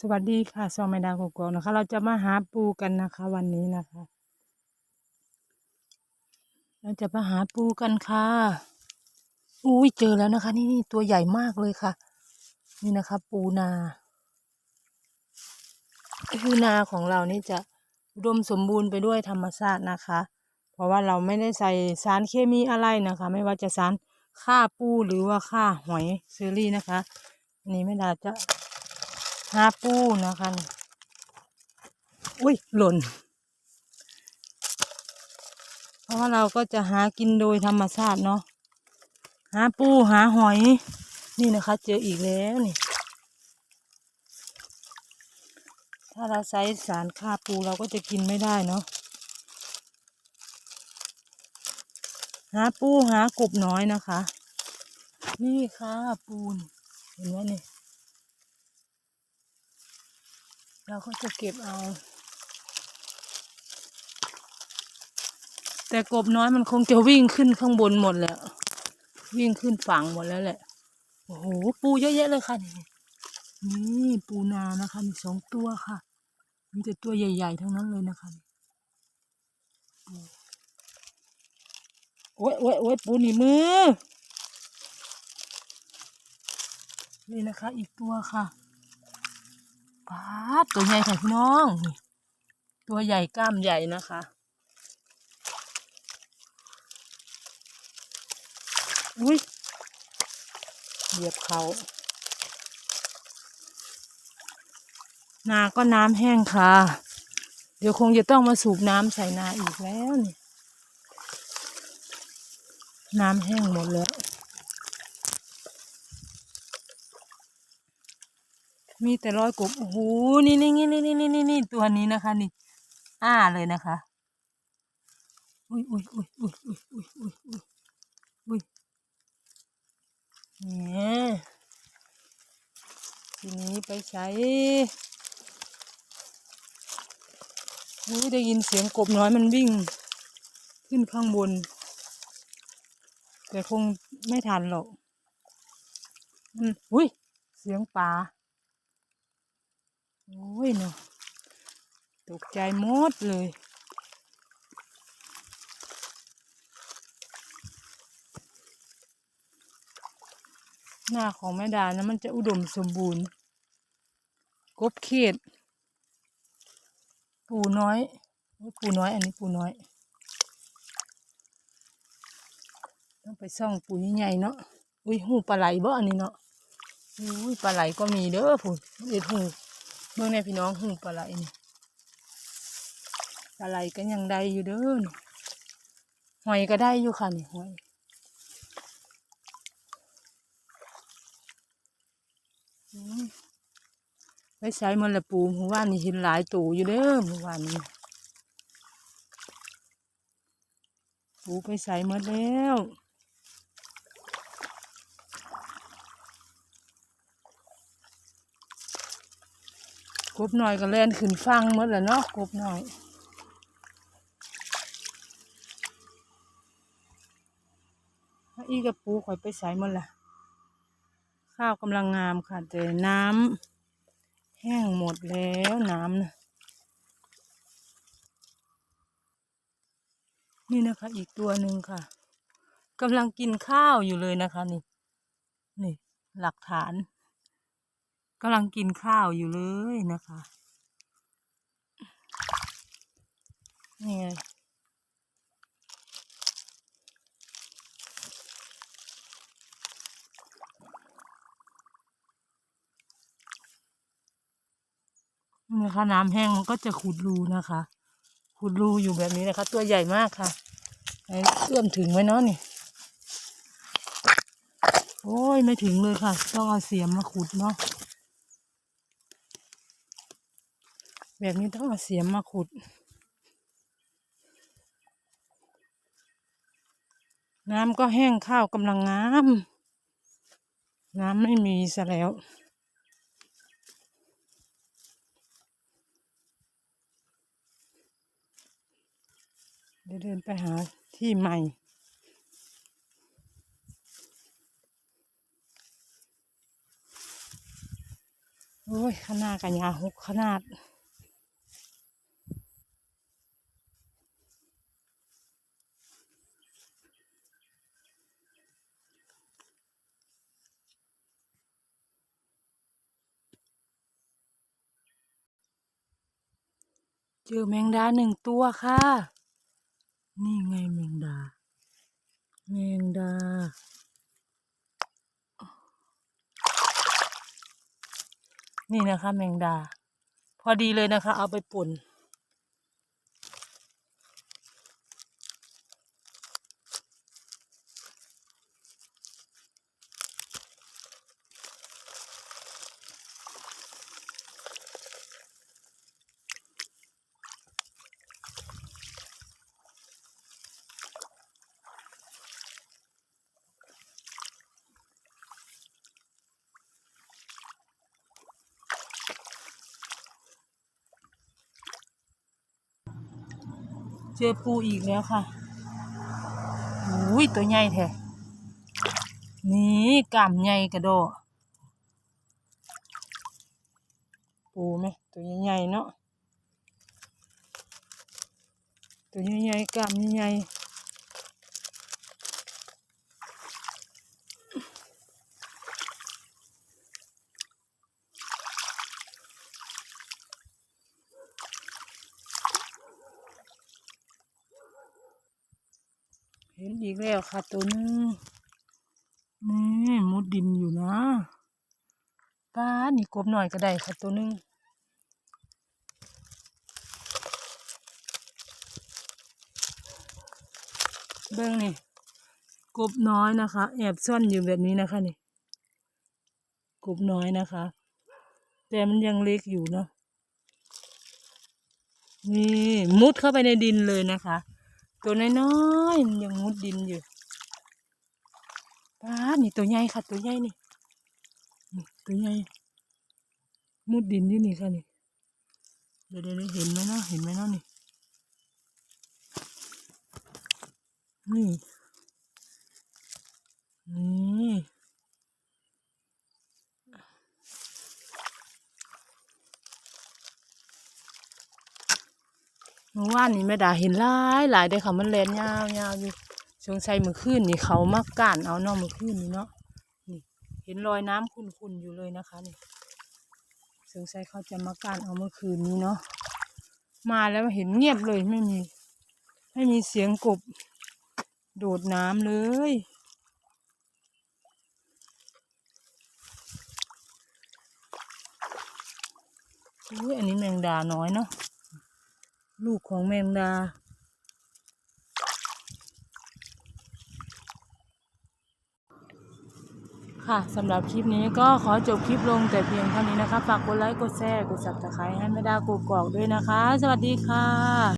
สวัสดีค่ะซองไมดากกอกนะคะ เราจะมาหาปูกันนะคะ วันนี้นะคะ เราจะมาหาปูกันค่ะอุ้ยเจอแล้วนะคะ นี่นี่ตัวใหญ่มากเลยค่ะ นี่นะคะ ปูนาคือนาของเรานี่จะอุดมสมบูรณ์ไปด้วยธรรมชาตินะคะ เพราะว่าเราไม่ได้ใส่สารเคมีอะไรนะคะ ไม่ว่าจะสารฆ่าปูหรือว่าฆ่าหอยเซอรี่นะคะนนี้ไม่ดาจะ หาปูนะคะอุ้ยหล่น เพราะว่าเราก็จะหากินโดยธรรมชาติเนาะหาปูหาหอย นี่นะคะ เจออีกแล้วนี่ ถ้าเราใช้สารฆ่าปูเราก็จะกินไม่ได้เนาะหาปูหากบน้อยนะคะ นี่ค่ะปูนเห็นไหมนี่ เราก็จะเก็บเอา แต่กบน้อยมันคงจะวิ่งขึ้นข้างบนหมดแล้ว วิ่งขึ้นฝั่งหมดแล้วแหละ โอ้โห ปูเยอะแยะเลยค่ะนี่นี่ปูนานะคะมีสองตัวค่ะ มีแต่ตัวใหญ่ ๆ ทั้งนั้นเลยนะคะโอ้ยโอ้ยโอ้ยปูหนีมือ นี่นะคะ อีกตัวค่ะ ปาดตัวใหญ่ค่ะพี่น้อง ตัวใหญ่กล้ามใหญ่นะคะอุ้ยเหยียบเขานาก็น้ำแห้งค่ะ เดี๋ยวคงจะต้องมาสูบน้ำใส่นาอีกแล้วนี่ น้ำแห้งหมดแล้ว มีแต่รอยกบ โอ้โหนี่นี่นี่นี่นี่นี่นี่ตัวนี้นะคะ นี่ อ้าเลยนะคะ อุ้ยอุ้ยอุ้ยอุ้ยอุ้ยอุ้ยอุ้ยอุ้ยอุ้ยเนี่ยทีนี้ไปใช้อุ้ยได้ยินเสียงกบน้อยมันวิ่ง ขึ้นข้างบน แต่คงไม่ทันหรอก อืมอุ้ย เสียงปลา โอ้ยเนาะตกใจหมดเลยหน้าของแม่ดานะมันจะอุดมสมบูรณ์กบเขียดปูน้อยโอ้ยปูน้อย อันนี้ปูน้อย ต้องไปซ่องปูใหญ่เนาะอุ้ยหูปลาไหลบ่อันนี้เนาะอุ้ยปลาไหลก็มีเด้อพูนเอ็ดหู เมื่อในพี่น้องหูปลาไหลนี่ปลาไหลก็ยังได้อยู่เด้อนี่หอยก็ได้อยู่ค่ะนี่หอยไปใช้มันละปูเมื่อวานนี่เห็นหลายตูอยู่เด้อเมื่อวานนี้ปูไปใส่หมดแล้ว กบหน่อยก็แล่นขึ้นฟังหมดแล้วเนาะกบหน่อยอีกับปูข่อยไปใส่หมดละข้าวกำลังงามค่ะแต่น้ำแห้งหมดแล้วน้ำนะนี่นะคะ อีกตัวหนึ่งค่ะกำลังกินข้าวอยู่เลยนะคะ นี่ นี่ หลักฐาน กำลังกินข้าวอยู่เลยนะคะ นี่ไงนี่นะคะน้ำแห้งมันก็จะขุดรูนะคะ ขุดรูอยู่แบบนี้นะคะ ตัวใหญ่มากค่ะเอื้อมถึงไหมเนาะนี่ โอ้ยไม่ถึงเลยค่ะ ต้องเอาเสียมมาขุดเนาะ แบบนี้ต้องเอาเสียมมาขุด น้ำก็แห้งข้าวกำลังงาม น้ำไม่มีซะแล้วเดี๋ยวเดินไปหาที่ใหม่ โอ้อ้ยขนาดกันยาหกขนาด จอแมงดาหนึ่งตัวค่ะ นี่ไงแมงดา แมงดา นี่นะคะแมงดา พอดีเลยนะคะ เอาไปป่น จอปูอีกแล้วค่ะอุ้ยตัวใหญ่แท้นี่กล้ามใหญ่กระโดดปูไหมตัวใหญ่ๆเนาะตัวใหญ่ๆกล้ามใหญ่ๆ ห็นอีกแล้วค่ะตัวนึงนี่มุดดินอยู่นะป้านี่กบหน่อยก็ได้ค่ะตัวนึงเบิ้งนี่กบน้อยนะคะ แอบซ่อนอยู่แบบนี้นะคะนี่กบน้อยนะคะ แต่มันยังเล็กอยู่เนาะนี่มุดเข้าไปในดินเลยนะคะ ตัวน้อยๆมันยังมุดดินอยู่ป้านี่ตัวใหญ่ค่ะ ตัวใหญ่นี่นี่ตัวใหญ่มุดดินอยู่นี่ค่ะนี่เดี๋ยวเดี๋ยวเห็นไหมเนาะเห็นไหมเนาะนี่นี่นี่ เมื่อวานนี้แม่ดาเห็นหลายหลายได้ค่ะมันแลนยาวยาวอยู่สงสัยมื่อคืนนี่เขามาก้านเอาเนาะเมื่อคืนนี้เนาะนี่ เห็นรอยน้ำขุ่นๆอยู่เลยนะคะนี่สงสัยเขาจะมาก้านเอาเมื่อคืนนี้เนาะมาแล้วเห็นเงียบเลยไม่มี ไม่มีเสียงกบ โดดน้ำเลยอุ้ยอันนี้แมงดาน้อยเนาะ ลูกของแมงดา ค่ะสำหรับคลิปนี้ก็ขอจบคลิปลงแต่เพียงเท่านี้นะคะ ฝากกดไลค์ กดแชร์ กด subscribe ให้แม่ดากกอกด้วยนะคะ สวัสดีค่ะ